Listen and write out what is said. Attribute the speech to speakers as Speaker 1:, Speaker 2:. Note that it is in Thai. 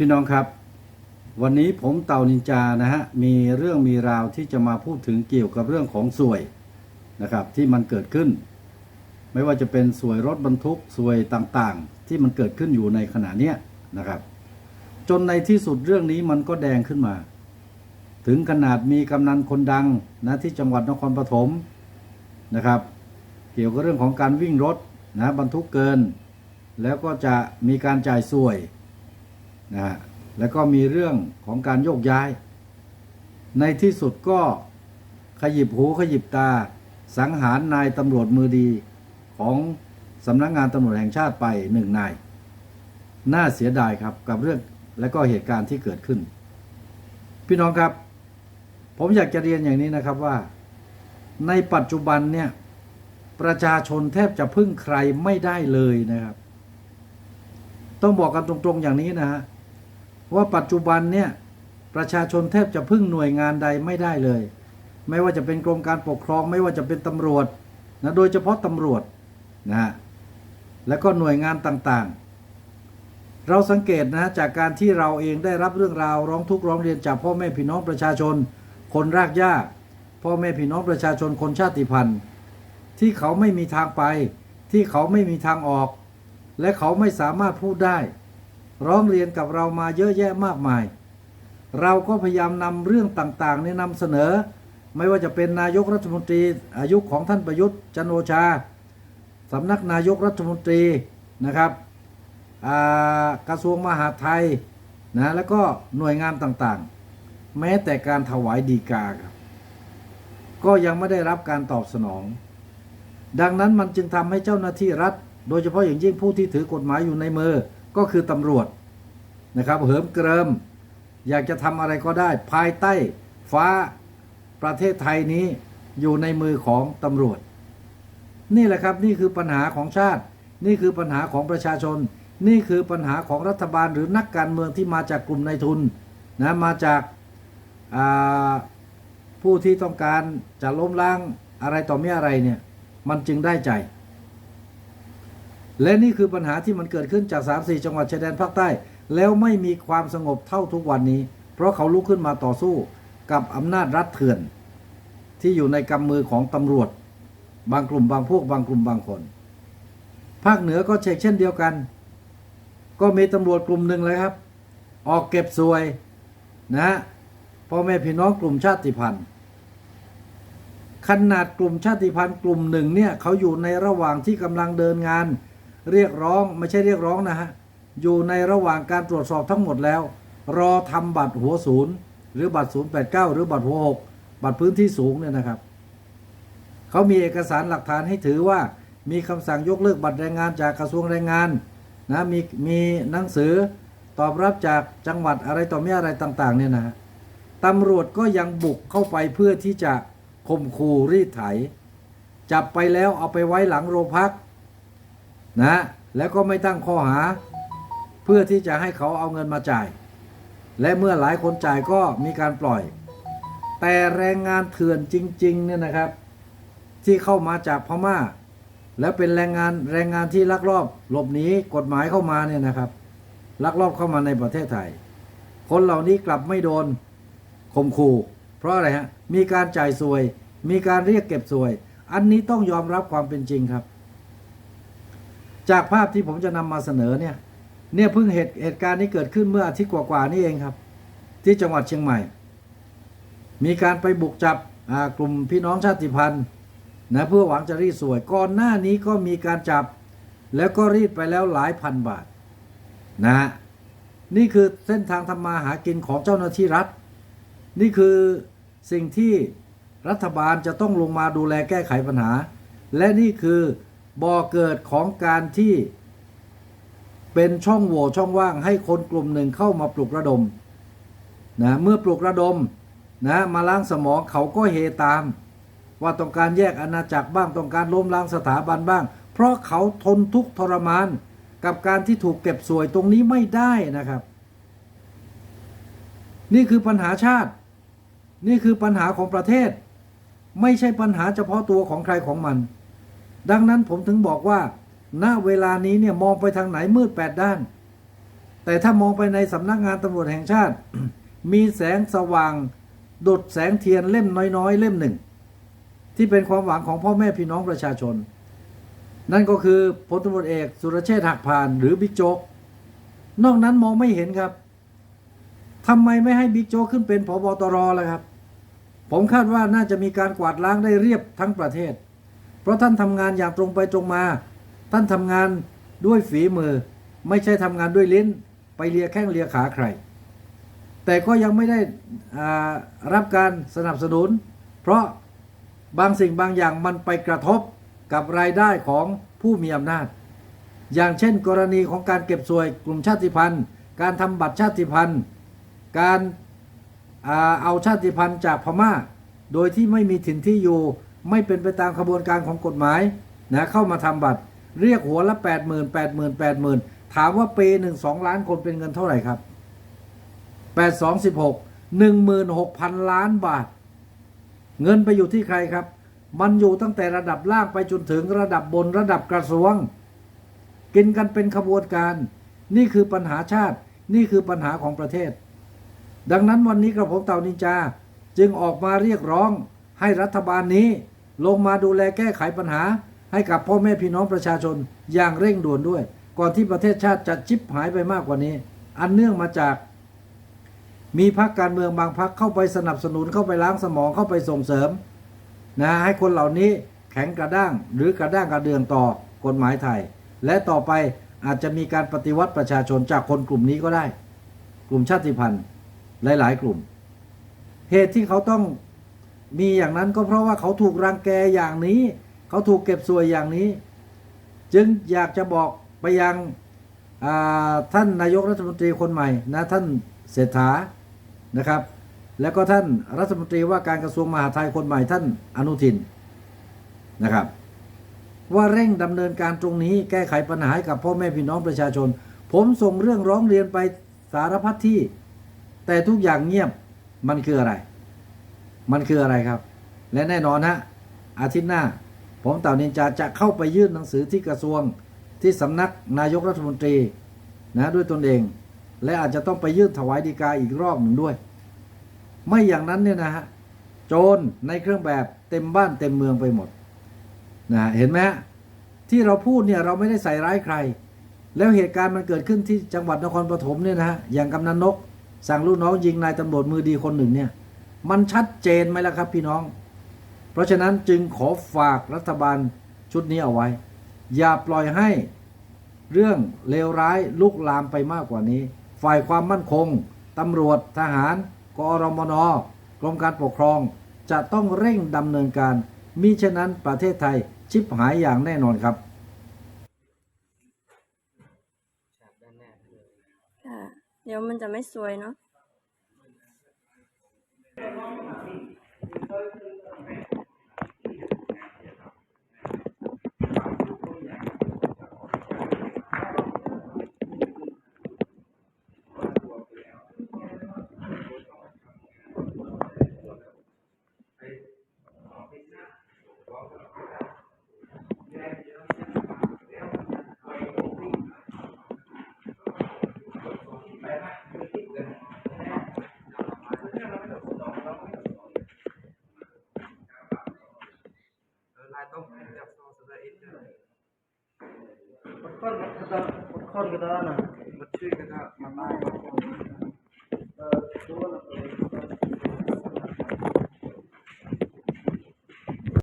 Speaker 1: พี่น้องครับ วันนี้ผมเต่านินจานะฮะมีเรื่องมีราวที่จะมาพูดถึงเกี่ยวกับเรื่องของสวยนะครับ ที่มันเกิดขึ้น ไม่ว่าจะเป็นสวยรถบรรทุกสวยต่างๆ ที่มันเกิดขึ้นอยู่ในขณะเนี้ยนะครับ จนในที่สุดเรื่องนี้มันก็แดงขึ้นมา ถึงขนาดมีกำนันคนดังนะที่จังหวัดนครปฐมนะครับ เกี่ยวกับเรื่องของการวิ่งรถนะบรรทุกเกิน แล้วก็จะมีการจ่ายสวย นะฮะแล้วก็มีเรื่องของการโยกย้าย ในที่สุดก็ขยิบหูขยิบตา สังหารนายตำรวจมือดีของสำนักงานตำรวจแห่งชาติไปหนึ่งนาย น่าเสียดายครับกับเรื่องและก็เหตุการณ์ที่เกิดขึ้น พี่น้องครับ ผมอยากจะเรียนอย่างนี้นะครับว่า ในปัจจุบันเนี่ยประชาชนแทบจะพึ่งใครไม่ได้เลยนะครับ ต้องบอกกันตรงๆอย่างนี้นะฮะ ว่าปัจจุบันเนี่ยประชาชนแทบจะพึ่งหน่วยงานใดไม่ได้เลย ไม่ว่าจะเป็นกรมการปกครอง ไม่ว่าจะเป็นตำรวจนะโดยเฉพาะตำรวจนะฮะและก็หน่วยงานต่างๆ เราสังเกตนะจากการที่เราเองได้รับเรื่องราวร้องทุกข์ร้องเรียนจากพ่อแม่พี่น้องประชาชน คนรากหญ้า พ่อแม่พี่น้องประชาชนคนชาติพันธุ์ที่เขาไม่มีทางไป ที่เขาไม่มีทางออก และเขาไม่สามารถพูดได้ ร้องเรียนกับเรามาเยอะแยะมากมาย เราก็พยายามนำเรื่องต่างๆนี่ยนำเสนอ ไม่ว่าจะเป็นนายกรัฐมนตรีอายุของท่านประยุทธ์จันโอชาสำนักนายกรัฐมนตรีนะครับกระทรวงมหาดไทยนะแล้วก็หน่วยงานต่างๆ แม้แต่การถวายดีกาครับก็ยังไม่ได้รับการตอบสนอง ดังนั้นมันจึงทำให้เจ้าหน้าที่รัฐ โดยเฉพาะอย่างยิ่งผู้ที่ถือกฎหมายอยู่ในมือ ก็คือตำรวจนะครับเหิมเกริม อยากจะทำอะไรก็ได้ ภายใต้ฟ้าประเทศไทยนี้อยู่ในมือของตำรวจ นี่แหละครับนี่คือปัญหาของชาติ นี่คือปัญหาของประชาชน นี่คือปัญหาของรัฐบาลหรือนักการเมืองที่มาจากกลุ่มนายทุนนะมาจากาผู้ที่ต้องการจะล้มล้างอะไรต่อไม่อะไรเนี่ยมันจึงได้ใจ และนี่คือปัญหาที่มันเกิดขึ้นจาก 3-4 จังหวัดชายแดนภาคใต้ แล้วไม่มีความสงบเท่าทุกวันนี้ เพราะเขาลุกขึ้นมาต่อสู้กับอำนาจรัฐเถื่อน ที่อยู่ในกำมือของตำรวจ บางกลุ่มบางพวกบางกลุ่มบางคน ภาคเหนือก็เช่นเช่นเดียวกัน ก็มีตำรวจกลุ่มหนึ่งเลยครับ ออกเก็บสวยนะฮะพ่อแม่พี่น้องกลุ่มชาติพันธุ์ขนาดกลุ่มชาติพันธุ์กลุ่มหนึ่งเนี่ยเขาอยู่ในระหว่างที่กำลังเดินงาน เรียกร้องไม่ใช่เรียกร้องนะฮะ อยู่ในระหว่างการตรวจสอบทั้งหมดแล้ว รอทำบัตรหัวศูนย์หรือบัตรศูนย์แปดเก้าหรือบัตรหัวหกบัตรพื้นที่สูงเนี่ยนะครับ เขามีเอกสารหลักฐานให้ถือว่ามีคำสั่งยกเลิกบัตรแรงงานจากกระทรวงแรงงานนะมีมีหนังสือตอบรับจากจังหวัดอะไรต่อไม่อะไรต่างๆเนี่ยนะตำรวจก็ยังบุกเข้าไปเพื่อที่จะข่มขู่รีดไถ จับไปแล้วเอาไปไว้หลังโรงพัก นะแล้วก็ไม่ตั้งข้อหา เพื่อที่จะให้เขาเอาเงินมาจ่าย และเมื่อหลายคนจ่ายก็มีการปล่อย แต่แรงงานเถื่อนจริงๆเนี่ยนะครับ ที่เข้ามาจากพม่า แล้วเป็นแรงงานแรงงานที่ลักลอบหลบหนีกฎหมายเข้ามาเนี่ยนะครับ ลักลอบเข้ามาในประเทศไทย คนเหล่านี้กลับไม่โดนข่มขู่ เพราะอะไรฮะมีการจ่ายสวย มีการเรียกเก็บสวย อันนี้ต้องยอมรับความเป็นจริงครับ จากภาพที่ผมจะนำมาเสนอเนี่ย เนี่ยเพิ่งเหตุเหตุการณ์นี้เกิดขึ้นเมื่ออาทิตย์กว่าๆนี่เองครับ ที่จังหวัดเชียงใหม่ มีการไปบุกจับกลุ่มพี่น้องชาติพันธุ์นะเพื่อหวังจะรีดสวยก่อนหน้านี้ก็มีการจับ แล้วก็รีดไปแล้วหลายพันบาทนะฮะนี่คือเส้นทางทำมาหากินของเจ้าหน้าที่รัฐ นี่คือสิ่งที่รัฐบาลจะต้องลงมาดูแลแก้ไขปัญหา และนี่คือ บ่อเกิดของการที่ เป็นช่องโหว่ช่องว่างให้คนกลุ่มหนึ่งเข้ามาปลุกระดมนะเมื่อปลุกระดมนะมาล้างสมองเขาก็เฮตาม ว่าต้องการแยกอาณาจักรบ้างต้องการล้มล้างสถาบันบ้าง เพราะเขาทนทุกข์ทรมาน กับการที่ถูกเก็บสวยตรงนี้ไม่ได้นะครับ นี่คือปัญหาชาติ นี่คือปัญหาของประเทศ ไม่ใช่ปัญหาเฉพาะตัวของใครของมัน ดังนั้นผมถึงบอกว่า ณเวลานี้เนี่ยมองไปทางไหนมืดแปดด้าน แต่ถ้ามองไปในสำนักงานตำรวจแห่งชาติ มีแสงสว่างดุดแสงเทียนเล่มน้อยๆ เล่มหนึ่ง ที่เป็นความหวังของพ่อแม่พี่น้องประชาชน นั่นก็คือพลตำรวจเอกสุรเชษฐ์หักพานหรือบิ๊กโจ๊กนอกนั้นมองไม่เห็นครับทำไมไม่ให้บิ๊กโจ๊กขึ้นเป็นผบตรล่ะครับ ผมคาดว่าน่าจะมีการกวาดล้างได้เรียบทั้งประเทศ เพราะท่านทำงานอย่างตรงไปตรงมา ท่านทำงานด้วยฝีมือ ไม่ใช่ทำงานด้วยลิ้น ไปเลียแข้งเลียขาใคร แต่ก็ยังไม่ได้รับการสนับสนุน เพราะบางสิ่งบางอย่างมันไปกระทบกับรายได้ของผู้มีอำนาจ อย่างเช่น กรณีของการเก็บสวยกลุ่มชาติพันธุ์ การทำบัตรชาติพันธุ์ การเอาชาติพันธุ์จากพม่า โดยที่ไม่มีถิ่นที่อยู่ ไม่เป็นไปตามขบวนการของกฎหมายนะเข้ามาทำบัตร เรียกหัวละ8 0 0 0 0 0 8 0 0 0 0 8 0 0 0 ถามว่าปีหนึ่งสองล้านคนเป็นเงินเท่าไหร่ครับ 8 2 16 16,000 ล้านบาท เงินไปอยู่ที่ใครครับ มันอยู่ตั้งแต่ระดับล่างไปจนถึงระดับบนระดับกระทรวง กินกันเป็นขบวนการ นี่คือปัญหาชาติ นี่คือปัญหาของประเทศ ดังนั้นวันนี้กระผมเต่านินจา จึงออกมาเรียกร้องให้รัฐบาลนี้ ลงมาดูแลแก้ไขปัญหา ให้กับพ่อแม่พี่น้องประชาชนอย่างเร่งด่วนด้วย ก่อนที่ประเทศชาติจะจิบหายไปมากกว่านี้ อันเนื่องมาจาก มีพรรคการเมืองบางพรรคเข้าไปสนับสนุนเข้าไปล้างสมองเข้าไปส่งเสริมนะให้คนเหล่านี้แข็งกระด้างหรือกระด้างกระเดืองต่อกฎหมายไทย และต่อไปอาจจะมีการปฏิวัติประชาชนจากคนกลุ่มนี้ก็ได้ กลุ่มชาติพันธุ์หลาย ๆ กลุ่ม เหตุที่เขาต้อง มีอย่างนั้นก็เพราะว่าเขาถูกรังแกอย่างนี้ เขาถูกเก็บสวยอย่างนี้ จึงอยากจะบอกไปยังท่านนายกรัฐมนตรีคนใหม่นะท่านเศรษฐานะครับ แล้วก็ท่านรัฐมนตรีว่าการกระทรวงมหาดไทยคนใหม่ท่านอนุทินนะครับ ว่าเร่งดำเนินการตรงนี้แก้ไขปัญหาให้กับพ่อแม่พี่น้องประชาชน ผมส่งเรื่องร้องเรียนไปสารพัดที่ แต่ทุกอย่างเงียบมันคืออะไร มันคืออะไรครับ และแน่นอนฮะอาทิตย์หน้า ผมเต่านินจาจะเข้าไปยื่นหนังสือที่กระทรวงที่สำนักนายกรัฐมนตรีนะด้วยตนเอง และอาจจะต้องไปยื่นถวายดีกาอีกรอบหนึ่งด้วย ไม่อย่างนั้นเนี่ยนะฮะโจรในเครื่องแบบเต็มบ้านเต็มเมืองไปหมดนะเห็นไหมฮะที่เราพูดเนี่ยเราไม่ได้ใส่ร้ายใคร แล้วเหตุการณ์มันเกิดขึ้นที่จังหวัดนครปฐมเนี่ยนะฮะอย่างกำนันนก สั่งลูกน้องยิงนายตำรวจมือดีคนหนึ่งเนี่ย มันชัดเจนไหมล่ะครับพี่น้อง เพราะฉะนั้นจึงขอฝากรัฐบาลชุดนี้เอาไว้ อย่าปล่อยให้เรื่องเลวร้ายลุกลามไปมากกว่านี้ ฝ่ายความมั่นคงตำรวจทหาร กอรมนกรมการปกครอง จะต้องเร่งดำเนินการ มิฉะนั้นประเทศไทยชิบหายอย่างแน่นอนครับ
Speaker 2: เดี๋ยวมันจะไม่สวยเนาะ
Speaker 3: 健康不满意请登 बच्चे के साथ मनाए